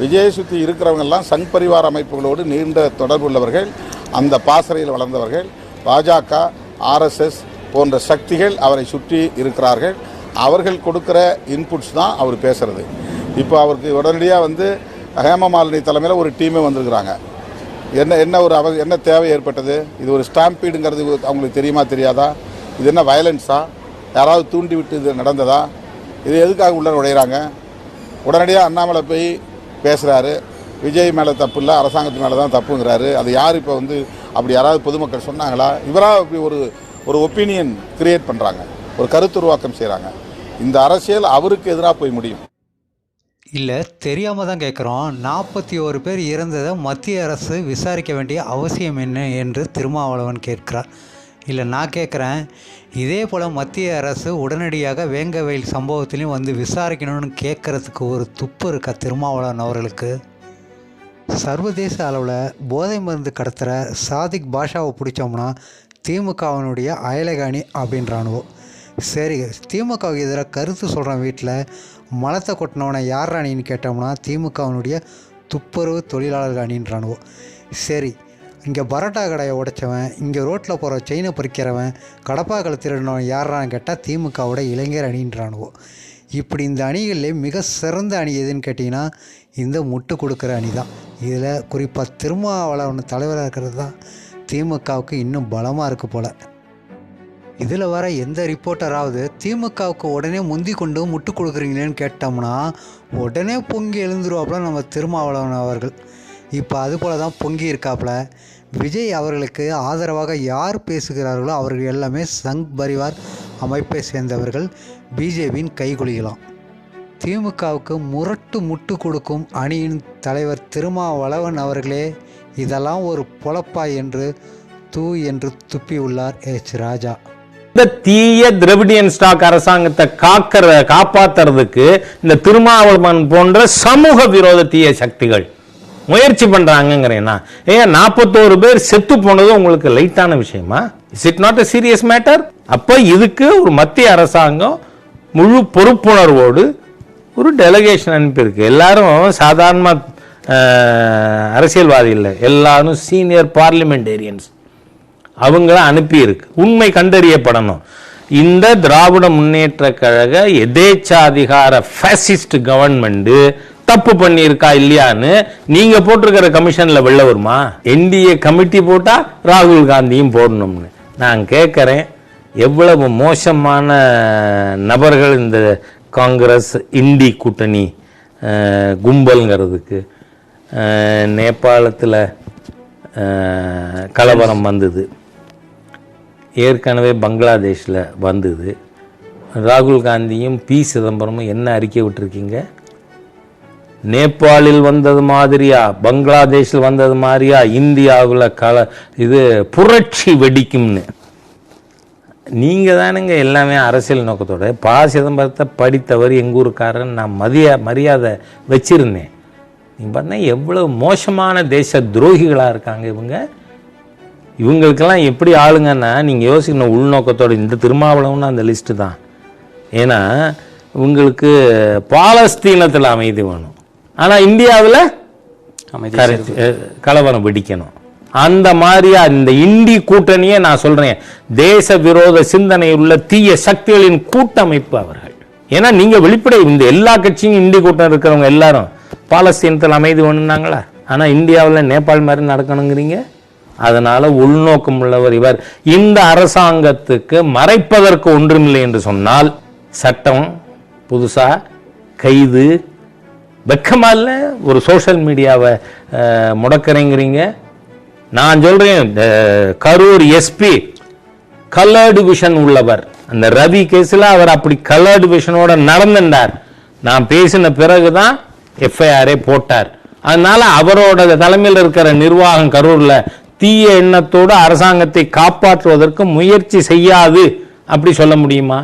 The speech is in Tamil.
விஜயை சுற்றி இருக்கிறவங்கெல்லாம் சங் பரிவார அமைப்புகளோடு நீண்ட தொடர்பு உள்ளவர்கள் அந்த பாசறையில் வளர்ந்தவர்கள் பாஜக ஆர்எஸ்எஸ் போன்ற சக்திகள் அவரை சுற்றி இருக்கிறார்கள். அவர்கள் கொடுக்குற இன்புட்ஸ் தான் அவர் பேசுகிறது இப்போ அவருக்கு உடனடியாக வந்து ஹேமமாலினி தலைமையில் ஒரு டீமே வந்திருக்கிறாங்க. என்ன என்ன ஒரு அவ என்ன தேவை ஏற்பட்டது? இது ஒரு ஸ்டாம்பீடுங்கிறது அவங்களுக்கு தெரியுமா தெரியாதா? இது என்ன வயலன்ஸா? யாராவது தூண்டி விட்டு இது நடந்ததா? இது எதுக்காக உள்ள நுழையிறாங்க? உடனடியாக அண்ணாமலை போய் பேசுகிறாரு விஜய் மேலே தப்பு இல்லை அரசாங்கத்து மேலே தான் தப்புங்கிறாரு. அது யார் இப்போ வந்து அப்படி யாராவது பொதுமக்கள் சொன்னாங்களா? இவராக இப்படி ஒரு ஒரு ஒப்பீனியன் கிரியேட் பண்ணுறாங்க ஒரு கருத்துருவாக்கம் செய்கிறாங்க இந்த அரசியல் அவருக்கு எதிராக போய் முடியும். இல்லை தெரியாமல் தான் கேட்குறோம் நாற்பத்தி ஒரு பேர் இறந்ததை மத்திய அரசு விசாரிக்க வேண்டிய அவசியம் என்ன என்று திருமாவளவன் கேட்கிறார். இல்லை நான் கேட்குறேன் இதே போல் மத்திய அரசு உடனடியாக வேங்கவயல் சம்பவத்திலையும் வந்து விசாரிக்கணும்னு கேட்குறதுக்கு ஒரு துப்பு இருக்கா திருமாவளவன் அவர்களுக்கு? சர்வதேச அளவில் போதை மருந்து கடத்துகிற சாதிக் பாஷாவை பிடிச்சோம்னா திமுகவினுடைய அயலகாணி அப்படின்றானுவோ. சரி திமுகவுக்கு எதிராக கருத்து சொல்கிறேன் வீட்டில் மலத்தை கொட்டினவனை யார் அணின்னு கேட்டோம்னா திமுகவினுடைய துப்புரவு தொழிலாளர்கள் அணின்றானுவோ சரி இங்கே பரோட்டா கடையை உடைச்சவன் இங்கே ரோட்டில் போகிற செயினை பொறிக்கிறவன் கடப்பாக்களை திருடினவன் யாரான்னு கேட்டால் திமுகவோட இளைஞர் அணின்றானுவோ. இப்படி இந்த அணிகளிலே மிக சிறந்த அணி எதுன்னு கேட்டிங்கன்னா இந்த முட்டு கொடுக்குற அணி தான் இதில் குறிப்பாக திருமாவளவன் தலைவராக இருக்கிறது தான் திமுகவுக்கு இன்னும் பலமாக இருக்குது போல். இதில் வர எந்த ரிப்போர்ட்டராவது திமுகவுக்கு உடனே முந்தி கொண்டு முட்டு கொடுக்குறீங்களேன்னு கேட்டோம்னா உடனே பொங்கி எழுந்துருவாப்புல நம்ம திருமாவளவன் அவர்கள். இப்போ அதுபோல தான் பொங்கி இருக்காப்புல. விஜய் அவர்களுக்கு ஆதரவாக யார் பேசுகிறார்களோ அவர்கள் எல்லாமே சங் பரிவார் அமைப்பை சேர்ந்தவர்கள். பிஜேபியின் கைகுலிகளாம். திமுகவுக்கு முரட்டு முட்டு கொடுக்கும் அணியின் தலைவர் திருமாவளவன் அவர்களே இதெல்லாம் ஒரு பொழப்பா என்று தூ என்று துப்பியுள்ளார் எச் ராஜா. இந்த தீய திரவிடியன் ஸ்டாக் அரசாங்கத்தை காக்கிற காப்பாத்துறதுக்கு இந்த திருமாவளவன் போன்ற சமூக விரோத தீய சக்திகள் முயற்சி பண்ணுறாங்கங்கிறேன்னா ஏன் நாற்பத்தோரு பேர் செத்து போனது உங்களுக்கு லைட்டான விஷயமா? Is it not a serious matter அப்ப இதுக்கு ஒரு மத்திய அரசாங்கம் முழு பொறுப்புணர்வோடு ஒரு டெலகேஷன் அனுப்பியிருக்கு. எல்லாரும் சாதாரண அரசியல்வாதி இல்லை. எல்லாரும் சீனியர் பார்லிமெண்டேரியன்ஸ் அவங்கள அனுப்பியிருக்கு. உண்மை கண்டறியப்படணும். இந்த திராவிட முன்னேற்ற கழக எதேச்சாதிகார ஃபேசிஸ்ட் கவர்மெண்ட்டு தப்பு பண்ணியிருக்கா இல்லையான்னு நீங்க போட்டிருக்கிற கமிஷன்ல வெளில வருமா? என்டிஏ கமிட்டி போட்டா ராகுல் காந்தியும் போடணும்னு. நான் கேட்குறேன் எவ்வளவு மோசமான நபர்கள் இந்த காங்கிரஸ் இந்தி கூட்டணி கும்பல்ங்கிறதுக்கு. நேபாளத்தில் கலவரம் வந்தது. ஏற்கனவே பங்களாதேஷில் வந்தது. ராகுல் காந்தியும் பி சிதம்பரமும் என்ன அறிக்கை விட்டுருக்கீங்க? நேபாளில் வந்தது மாதிரியா? பங்களாதேஷில் வந்தது மாதிரியா? இந்தியாவில் கல இது புரட்சி வெடிக்கும்னு. நீங்கள் தானுங்க எல்லாமே அரசியல் நோக்கத்தோட. பா. சிதம்பரத்தை படித்தவர் எங்கள் ஊருக்காரன் நான் மதிய மரியாதை வச்சிருந்தேன். நீங்கள் பார்த்தா எவ்வளோ மோசமான தேச துரோகிகளாக இருக்காங்க இவங்க. இவங்களுக்கெல்லாம் எப்படி ஆளுங்கன்னா நீங்கள் யோசிக்கணும் உள்நோக்கத்தோட இந்த திருமாவளவுன்னு அந்த லிஸ்ட்டு தான். ஏன்னா உங்களுக்கு பாலஸ்தீனத்தில் அமைதி வேணும். ஆனால் இந்தியாவில் கலவரம் வெடிக்கணும். அந்த மாதிரியா இந்த இந்தி கூட்டணியை நான் சொல்றேன். தேச விரோத சிந்தனை உள்ள தீய சக்திகளின் கூட்டமைப்பு அவர்கள். ஏன்னா நீங்க வெளிப்படை இந்த எல்லா கட்சியும் இந்தி கூட்டம் இருக்கிறவங்க எல்லாரும். பாலஸ்தீனத்தில் அமைதி வேணும்னாங்களா? ஆனா இந்தியாவில் நேபாள் மாதிரி நடக்கணுங்கிறீங்க? அதனால உள்நோக்கம் உள்ளவர் இவர். இந்த அரசாங்கத்துக்கு மறைப்பதற்கு ஒன்றுமில்லை என்று சொன்னால் சட்டம் புதுசா கைது வெக்கமாக இல்லை ஒரு சோஷியல் மீடியாவை முடக்கிறேங்கிறீங்க முடக்கறேங்கிறீங்க. நான் சொல்கிறேன் கரூர் எஸ்பி கலர்டு விஷன் உள்ளவர். அந்த ரவி கேஸில் அவர் அப்படி கலர்டு விஷனோட நடந்திருந்தார் நான் பேசின பிறகு தான் எஃப்ஐஆரே போட்டார். அதனால அவரோட தலைமையில் இருக்கிற நிர்வாகம் கரூரில் தீய எண்ணத்தோடு அரசாங்கத்தை காப்பாற்றுவதற்கு முயற்சி செய்யாது. அப்படி சொல்ல முடியுமா?